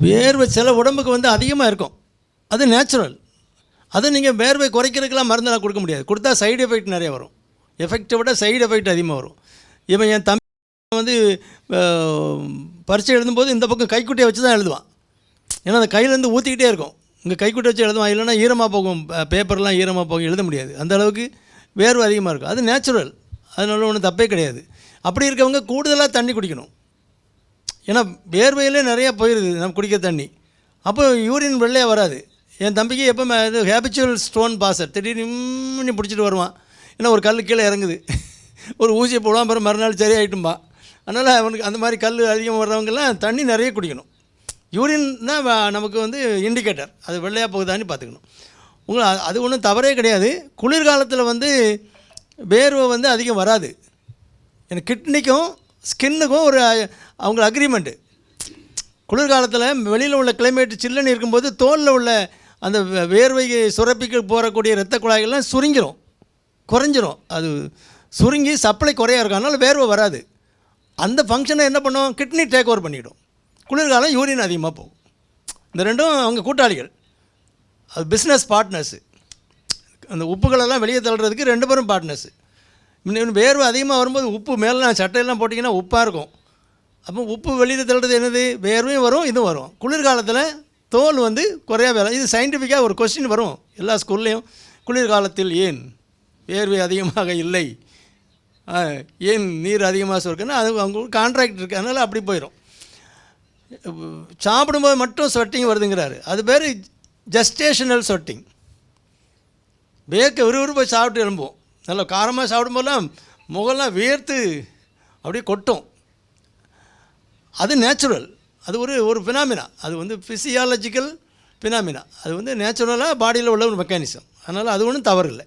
வேர்வை சில உடம்புக்கு வந்து அதிகமாக இருக்கும். அது நேச்சுரல் அது நீங்கள் வேர்வை குறைக்கிறதுக்கெலாம் மருந்தெல்லாம் கொடுக்க முடியாது. கொடுத்தா சைடு எஃபெக்ட் நிறைய வரும். எஃபெக்டை விட சைடு எஃபெக்ட் அதிகமாக வரும். இவன் என் தம்பி வந்து அஹ், எழுதும்போது இந்த பக்கம் கைக்குட்டியை வச்சு தான் எழுதுவான். ஏன்னா அந்த கையிலேருந்து ஊற்றிக்கிட்டே இருக்கும். இங்கே கைக்குட்டி வச்சு எழுதுவான். இல்லைன்னா ஈரமாக போகும். பேப்பர்லாம் ஈரமாக போகும். எழுத முடியாது. அந்த அளவுக்கு வேர்வை அதிகமாக இருக்கும். அது நேச்சுரல் அதனால ஒன்றும் தப்பே கிடையாது. அப்படி இருக்கவங்க கூடுதலாக தண்ணி குடிக்கணும். ஏன்னா வேர்வையிலே நிறையா போயிடுது நம்ம குடிக்க தண்ணி. அப்போ யூரின் வெள்ளையாக வராது. என் தம்பிக்கு எப்போ இது ஹேபிச்சுவல் ஸ்டோன் பாசர். திடீர்னு பிடிச்சிட்டு வருவான். ஏன்னா ஒரு கல் கீழே இறங்குது. ஒரு ஊசியை போடுவான் அப்புறம் மறுநாள் சரியாயிட்டும்பா. அதனால் அவனுக்கு அந்த மாதிரி கல் அதிகமாக வர்றவங்கெல்லாம் தண்ணி நிறைய குடிக்கணும். யூரின் தான் நமக்கு வந்து இண்டிகேட்டர் அது வெள்ளையாக போகுதான்னு பார்த்துக்கணும். உங்களை அது- அது ஒன்றும் தவறே கிடையாது. குளிர்காலத்தில் வந்து வேர்வை வந்து அதிகம் வராது. எனக்கு கிட்னிக்கும் ஸ்கின்னுக்கும் ஒரு அவங்க அக்ரிமெண்ட்டு குளிர்காலத்தில் வெளியில் உள்ள கிளைமேட் சில்லுன்னு இருக்கும்போது தோலில் உள்ள அந்த வேர்வை சுரப்பிக்கு போகக்கூடிய இரத்த குழாய்கள்லாம் சுருங்கிரும். குறைஞ்சிரும். அது சுருங்கி சப்ளை குறையா இருக்கும். அதனால் வேர்வை வராது. அந்த ஃபங்க்ஷனை என்ன பண்ணும்? கிட்னி டேக் ஓவர் பண்ணிவிடும் குளிர்காலம் யூரின் அதிகமாக போகும். இந்த ரெண்டும் அவங்க கூட்டாளிகள். அது பிஸ்னஸ் பார்ட்னர்ஸு அந்த உப்புகளெல்லாம் வெளியே தள்ளுறதுக்கு ரெண்டு பேரும் பார்ட்னர்ஸு இன்னும் வேர்வை அதிகமாக வரும்போது உப்பு மேலாம் சட்டையெல்லாம் போட்டிங்கன்னா உப்பாக இருக்கும். அப்போ உப்பு வெளியில் தள்ளுறது என்னது? வேர்வையும் வரும் இதுவும் வரும். குளிர்காலத்தில் தோல் வந்து குறையா வேலை. இது சயின்டிஃபிக்காக ஒரு கொஸ்டின் வரும். எல்லா ஸ்கூல்லையும் குளிர்காலத்தில் ஏன் வேர்வை அதிகமாக இல்லை? ஆ, ஏன் நீர் அதிகமாக சுருக்குன்னா அது அவங்க கான்ட்ராக்ட் இருக்குது அதனால் அப்படி போயிடும் சாப்பிடும்போது மட்டும் ஸ்வெட்டிங் வருதுங்கிறாரு. அது பேர் ஜஸ்டேஷனல் ஸ்வெட்டிங் வேர்க்க விறுவிறுப்பாக சாப்பிட்டு எழும்புவோம். நல்லா காரமாக சாப்பிடும்போதெல்லாம் முகம்லாம் வேர்த்து அப்படியே கொட்டும். அது நேச்சுரல் அது ஒரு ஒரு ஃபினாமினா அது வந்து ஃபிசியாலஜிக்கல் ஃபினாமினா அது வந்து நேச்சுரலாக பாடியில் உள்ள ஒரு மெக்கானிசம் அதனால் அது ஒன்றும் தவறு இல்லை